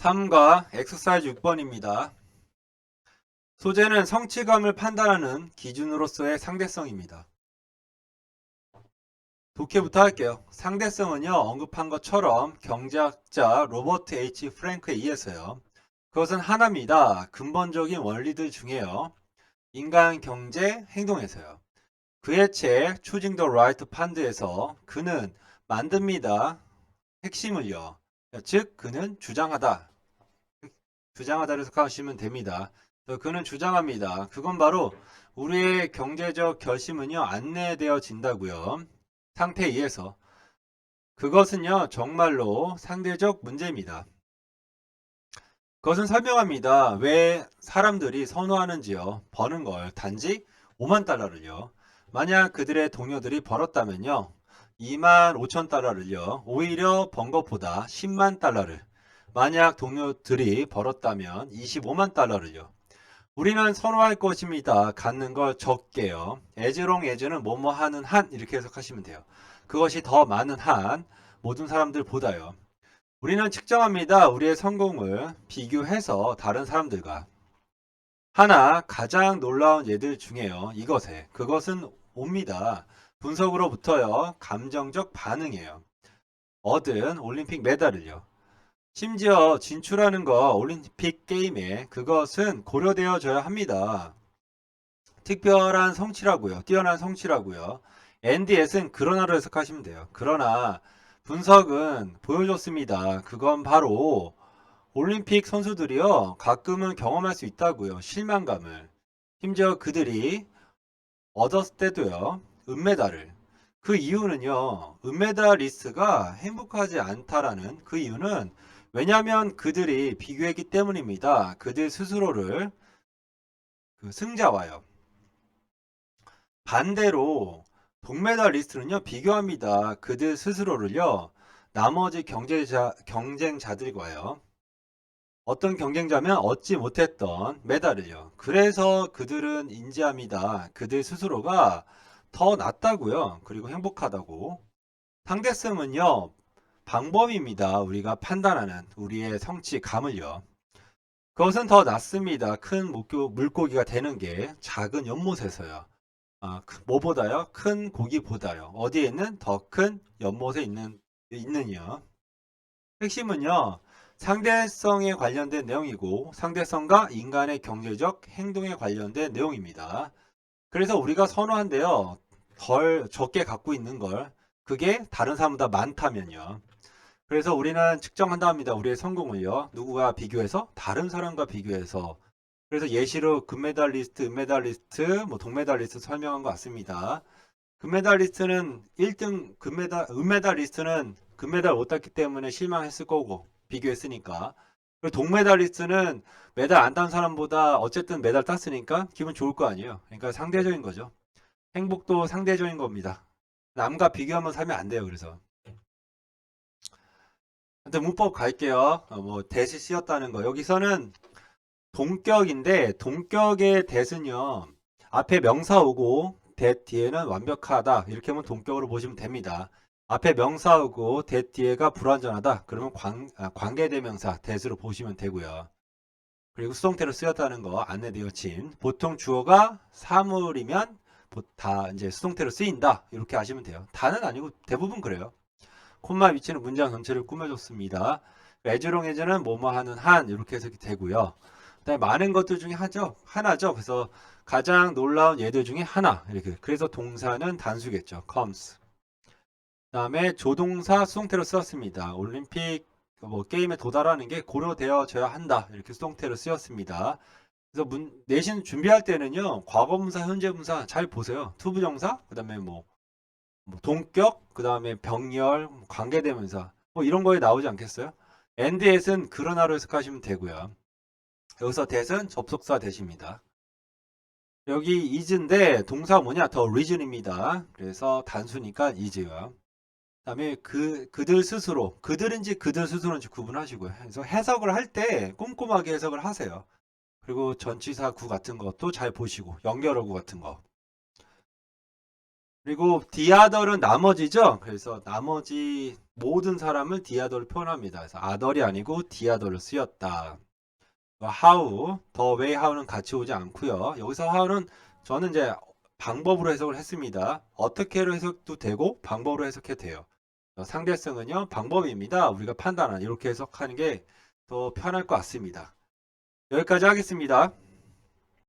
3과 엑서사이즈 6번입니다. 소재는 성취감을 판단하는 기준으로서의 상대성입니다. 독해부터 할게요. 상대성은요, 언급한 것처럼 경제학자 로버트 H. 프랭크에 의해서요. 그것은 하나입니다. 근본적인 원리들 중에요. 인간 경제 행동에서요. 그의 책 Choosing the Right Fund에서 그는 만듭니다. 핵심을요. 즉 그는 주장하다. 주장하다를 생각하시면 됩니다. 어, 그는 주장합니다. 그건 바로 우리의 경제적 결심은요 안내되어진다고요. 상태에 의해서 그것은요 정말로 상대적 문제입니다. 그것은 설명합니다. 왜 사람들이 선호하는지요. 버는 걸 단지 5만 달러를요. 만약 그들의 동료들이 벌었다면요. 2만 5천 달러를요. 오히려 번 것보다 10만 달러를 만약 동료들이 벌었다면 25만 달러를요. 우리는 선호할 것입니다. 갖는 걸 적게요. 에즈롱 에즈는 뭐뭐 하는 한 이렇게 해석하시면 돼요. 그것이 더 많은 한 모든 사람들보다요. 우리는 측정합니다. 우리의 성공을 비교해서 다른 사람들과 하나 가장 놀라운 예들 중에요. 이것에 그것은 옵니다. 분석으로부터요. 감정적 반응이에요. 얻은 올림픽 메달을요. 심지어 진출하는 거 올림픽 게임에 그것은 고려되어져야 합니다. 특별한 성취라고요. 뛰어난 성취라고요. NDS는 그러나로 해석하시면 돼요. 그러나 분석은 보여줬습니다. 그건 바로 올림픽 선수들이요. 가끔은 경험할 수 있다고요. 실망감을. 심지어 그들이 얻었을 때도요. 은메달을. 그 이유는요. 은메달리스트가 행복하지 않다라는 그 이유는 왜냐하면 그들이 비교했기 때문입니다. 그들 스스로를 그 승자와요. 반대로 동메달리스트는요 비교합니다. 그들 스스로를요 나머지 경쟁자 경쟁자들과요. 어떤 경쟁자면 얻지 못했던 메달을요. 그래서 그들은 인지합니다. 그들 스스로가 더 낫다고요. 그리고 행복하다고. 상대성은요 방법입니다. 우리가 판단하는 우리의 성취감을요. 그것은 더 낫습니다. 큰 물고기가 되는 게 작은 연못에서요. 아, 그- 뭐보다요? 큰 고기보다요. 어디에 있는 더 큰 연못에 있는 있느냐. 핵심은요. 상대성에 관련된 내용이고 상대성과 인간의 경제적 행동에 관련된 내용입니다. 그래서 우리가 선호한데요. 덜 적게 갖고 있는 걸 그게 다른 사람보다 많다면요. 그래서 우리는 측정한다 합니다. 우리의 성공을요. 누구와 비교해서? 다른 사람과 비교해서. 그래서 예시로 금메달리스트, 은메달리스트, 뭐 동메달리스트 설명한 것 같습니다. 금메달리스트는 1등 금메달, 은메달리스트는 금메달 못 땄기 때문에 실망했을 거고 비교했으니까. 그리고 동메달리스트는 메달 안 딴 사람보다 어쨌든 메달 땄으니까 기분 좋을 거 아니에요. 그러니까 상대적인 거죠. 행복도 상대적인 겁니다. 남과 비교하면 살면 안 돼요. 그래서. 근데 문법 갈게요. 어, 뭐 대시 쓰였다는 거. 여기서는 동격인데 동격의 대는요. 앞에 명사 오고 대 뒤에는 완벽하다. 이렇게 하면 동격으로 보시면 됩니다. 앞에 명사 오고 대 뒤에가 불완전하다. 그러면 관, 아, 관계대명사 대수로 보시면 되고요. 그리고 수동태로 쓰였다는 거 안내되어진 보통 주어가 사물이면 보- 다 이제 수동태로 쓰인다. 이렇게 아시면 돼요. 다는 아니고 대부분 그래요. 콤마 위치는 문장 전체를 꾸며줬습니다. 애주롱 해제는 뭐뭐 하는 한 이렇게 해석이 되고요. 그다음에 많은 것들 중에 하죠. 하나죠. 그래서 가장 놀라운 예들 중에 하나 이렇게. 그래서 동사는 단수겠죠. comes. 그다음에 조동사 수동태로 쓰였습니다. 올림픽 뭐 게임에 도달하는 게 고려되어져야 한다. 이렇게 수동태로 쓰였습니다. 그래서 문, 내신 준비할 때는요. 과거분사, 현재분사 잘 보세요. 투부정사, 그다음에 뭐, 뭐 동격, 그 다음에 병렬, 관계대명사 뭐 이런 거에 나오지 않겠어요? NDS는 그러나로 해석하시면 되고요. 여기서 대은 접속사 대시입니다. 여기 is인데 동사 뭐냐? 더 reason입니다. 그래서 단수니까 is요. 그 다음에 그 그들 스스로 그들인지 그들 스스로인지 구분하시고요. 그래서 해석을 할 때 꼼꼼하게 해석을 하세요. 그리고 전치사 구 같은 것도 잘 보시고 연결어구 같은 거. 그리고 디아덜은 나머지죠. 그래서 나머지 모든 사람을 디아덜로 표현합니다. 그래서 아덜이 아니고 디아덜로 쓰였다. how, 더 way how는 같이 오지 않고요. 여기서 how는 저는 이제 방법으로 해석을 했습니다. 어떻게로 해석도 되고 방법으로 해석해도 돼요. 어, 상대성은요 방법입니다. 우리가 판단하는 이렇게 해석하는 게 더 편할 것 같습니다. 여기까지 하겠습니다.